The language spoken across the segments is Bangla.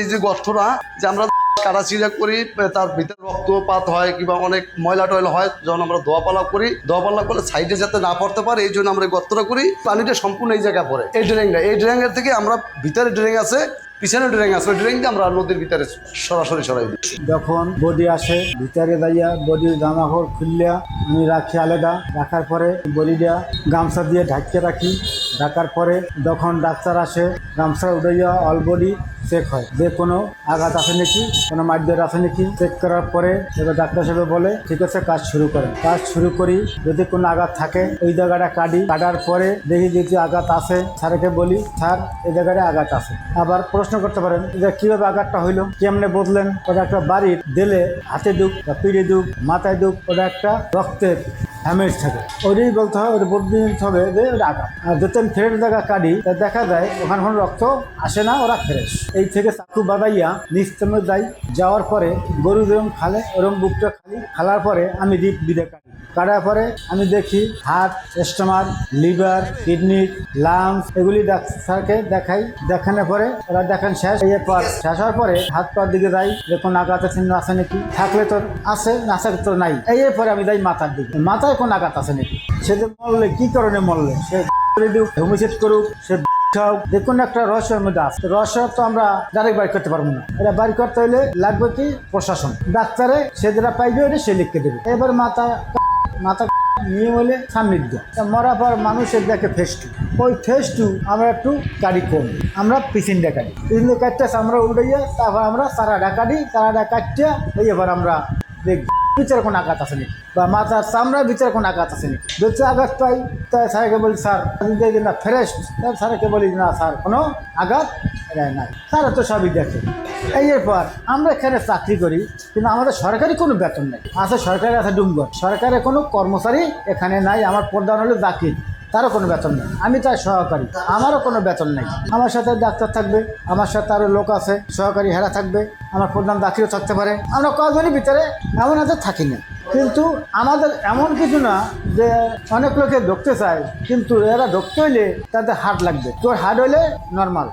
এই যে গর্তটা, যে আমরা কাটাছিড়া করি, তার ভিতরে রক্তপাত হয় কিংবা অনেক ময়লা টয়লা হয়, যখন আমরা ধোয়া করি, ধোয়া পালা করলে সাইডে যাতে না পড়তে পারে, এই জন্য আমরা গর্তটা করি। পানিটা সম্পূর্ণ এই জায়গায় পড়ে। এই ড্রেনটা, এই ড্রেনের থেকে আমরা ভিতরে ড্রেন আছে, পিছনে ড্রেন আছে, ওই ড্রেন আমরা নদীর ভিতরে সরাসরি সরাই দিই যখন বডি আসে, ভিতরে দাইয়া বডির জামাকাপড় খুললিয়া আমি রাখি আলাদা, রাখার পরে বডিটা গামছা দিয়ে ঢাকিয়ে রাখি। ঢাকার পরে যখন ডাক্তার আসে, গামছা উড়াইয়া অল বডি চেক হয়। যে কোনো আঘাত আছে নাকি, কোনো মারধর আছে নাকি চেক করার পরে এবার ডাক্তার সাহেব বলে, ঠিক আছে, কাজ শুরু করেন। কাজ শুরু করি, যদি কোনো আঘাত থাকে, ওই জায়গাটা কাটি। কাটার পরে দেখি যদি আঘাত আছে, স্যারকে বলি, স্যার এই জায়গাটা আঘাত আছে। আবার প্রশ্ন করতে পারেন যে কীভাবে আঘাতটা হইল? কেমনে বদলেন? ওটা একটা বাড়ির, দিলে হাতে দুঃখ বা পিড়ে দুঃখ, মাথায় দুঃখ, ওটা একটা রক্তের হ্যামেজ থাকে। ওইটাই বলতে হয় ওটা বলতে হবে যে আঘাত আর আমি ফ্রেশ জায়গা কাটি, তা দেখা যায় ওখানে কোনো রক্ত আসে না, ওরা ফ্রেশ। এই থেকে চাকু বাদাইয়া নিস্তমে যাই, যাওয়ার পরে গরু যেরকম খালে ওরকম বুকটা খালি, খালার পরে আমি দিক বিদে কাটি। কাটার পরে আমি দেখি heart, stomach, liver, kidney, lungs এগুলি ডাক্তারকে দেখাই। দেখানোর পরে ওরা দেখান শেষ। এর পর শেষ হওয়ার পরে হাত পার দিকে যাই যে কোনো আঘাত আছে না আছে নাকি? থাকলে তো আছে, না থাকলে তো নাই। এই এর পরে আমি যাই মাথার দিকে। মাথায় কোনো আঘাত আছে নাকি? সে যে মরলে, কি কারণে মরলে? সে হোমিসেট করুক, সে হোক যে কোনো একটা রহস্যের মধ্যে আছে। রহস্য তো আমরা ডাইরেক্ট বাড়ি করতে পারব না। এটা বাড়ি করতে হলে লাগবে কি? প্রশাসন। ডাক্তারে সে যেটা পাইবে সে লিখতে দেবে। এবার মাথা মাথা নিয়ে হলে সান্নিধ্য। মরার পর মানুষের দেখে ফেস টু ওই ফেস টু আমরা একটু গাড়ি কম আমরা পিছিনটা কাটি পিছিনটা কাটতে আমরা উল্টাইয়া তারপর আমরা সারাটা কাটি সারাটা কাটিয়া ওই এবার আমরা দেখব। বিচার কোনো আঘাত আছে নাকি? বা মাথার চামড়ার বিচার কোনো আঘাত আছে নাকি? যদি আঘাত পাই তাই স্যারকে বলি, স্যার না ফ্রেশ স্যারকে বলি, না, স্যার, কোনো আঘাত এটা নাই স্যার তো সবই দেখে। এই এরপর আমরা এখানে চাকরি করি, কিন্তু আমাদের সরকারি কোনো বেতন নেই। আছে সরকারি আছে ডুমগর সরকারের কোনো কর্মচারী এখানে নাই, আমার প্রধান হলো জাকির তারও কোনো বেতন নেই। আমি তার সহকারী। আমারও কোনো বেতন নেই। আমার সাথে ডাক্তার থাকবে, আমার সাথে আরও লোক আছে, সহকারী হেরা থাকবে, আমার প্রধান দাখিলও থাকতে পারে। আমরা কয়েকজনের ভিতরে এমন হাতে থাকি না। কিন্তু আমাদের এমন কিছু না যে অনেক লোকে ঢুকতে চায়, কিন্তু এরা ঢুকতে হইলে তাদের হাট লাগবে। তোর হাট হইলে নর্মাল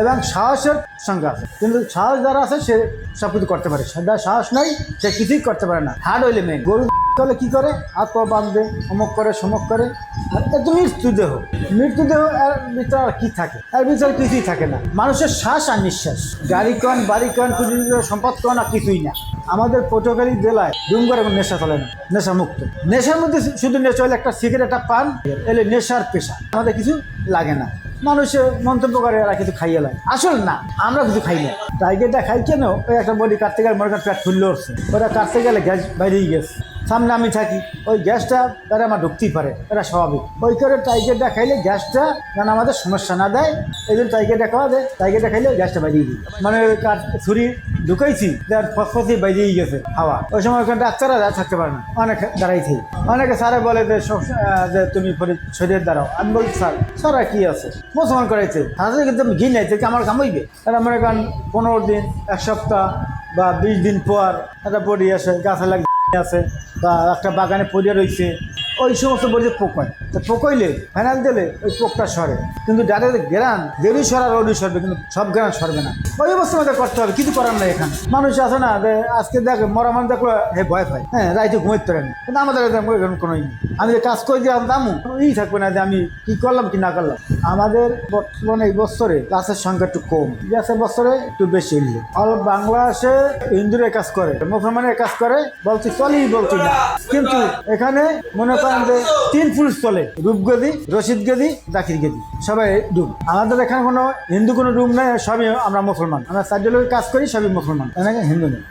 এবং সাহসের সংখ্যা আছে। কিন্তু সাহস যারা আছে, সে সব কিছু করতে পারে। সাহস নাই, সে কিছুই করতে পারে না। হাট হইলে মেন গরু তাহলে কি করে? পা বাঁধবে, অমুক করে, সমক করে। আর এ তো মৃত্যুদেহ। মৃত্যুদেহ, এর ভিতরে আর কি থাকে? এর ভিতরে কিছুই থাকে না। মানুষের শ্বাস আর নিঃশ্বাস। গাড়ি কন বাড়ি কন পুঁজি সম্পদ কন আর কিছুই না। আমাদের পটুয়াখালী জেলায় ডুমগড় এবং নেশা চলে না। নেশা মুক্ত নেশার মধ্যে শুধু নেশা হলে একটা সিগারেট পান, এলে নেশার পেশা। আমাদের কিছু লাগে না। মানুষে মন্তব্য করে, এরা কিছু খাইয়ে লাগে আসল না, আমরা কিছু খাই না। টাইগারটা খাই কেন? ওই একটা বডি কাটতে গেলে মনে করেন পেট ফুললে ওটা কাটতে গেলে গ্যাস বাইরেই গেছে। সামনে আমি থাকি। ওই গ্যাসটা তারা আমার ঢুকতেই পারে এটা স্বাভাবিক। ওই করে টাইগারটা খাইলে গ্যাসটা যেন আমাদের সমস্যা না দেয়, এই জন্য টাইগারটা খাওয়া দেয়। টাইগারটা খাইলে গ্যাসটা বাইরেই দিই মানে কাঠ ছুরি ঢুকাইছি যার ফসফসি বাইরেই গেছে হাওয়া। ওই সময় ওখানে ডাক্তাররা যা থাকতে পারে না, অনেক দাঁড়াইছি অনেকে স্যারে বলে যে যে তুমি শরীরের দাঁড়াও। আমি বলি, স্যার স্যার কি আছে? মুসলমান করাইছে। তাদের কিন্তু আমি ঘি নাই আমার কামাইবে তারা মনে করেন পনেরো দিন, এক সপ্তাহ বা বিশ দিন পর একটা বডি আসে, গাছে লাগে আছে বা একটা বাগানে পরিয়া রয়েছে ওই সমস্ত বড়িতে পোক হয় তো পোক হইলে ফেনাল দিলে ওই পোকটা সরে। কিন্তু ডাইরেক্ট গ্রান দেরি সরার রোডি সরবে, কিন্তু সব গ্রান সরবে না। ওই অবস্থা আমাদের করতে হবে, কিছু করার নাই এখানে। মানুষ আছে না, যে আজকে দেখ, মরা মানুষ দেখল, হে ভয় পায়। হ্যাঁ রাইতে ঘুমাইতে পারে না কিন্তু আমাদের এরকম এরকম কোনো নেই। আমি যে কাজ করে দিলাম দামু ই থাকবে না যে আমি কি করলাম, কি না করলাম। আমাদের বর্তমানে এই বছরে গাছের সংখ্যা একটু কম। গ্যাসের বছরে একটু বেশি হইলে। অল বাংলাদেশে হিন্দুরা কাজ করে, মুসলমানের কাজ করে, বলছি চলি বলছি না। কিন্তু এখানে মনে যে তিন পুরুষ চলে রূপগদি রশিদ গদি, দাখির গদি, সবাই ডুব। আমাদের এখানে কোনো হিন্দু কোনো রুম নেই, সবই আমরা মুসলমান। আমরা চারজন কাজ করি, সবই মুসলমান। হিন্দু নেই।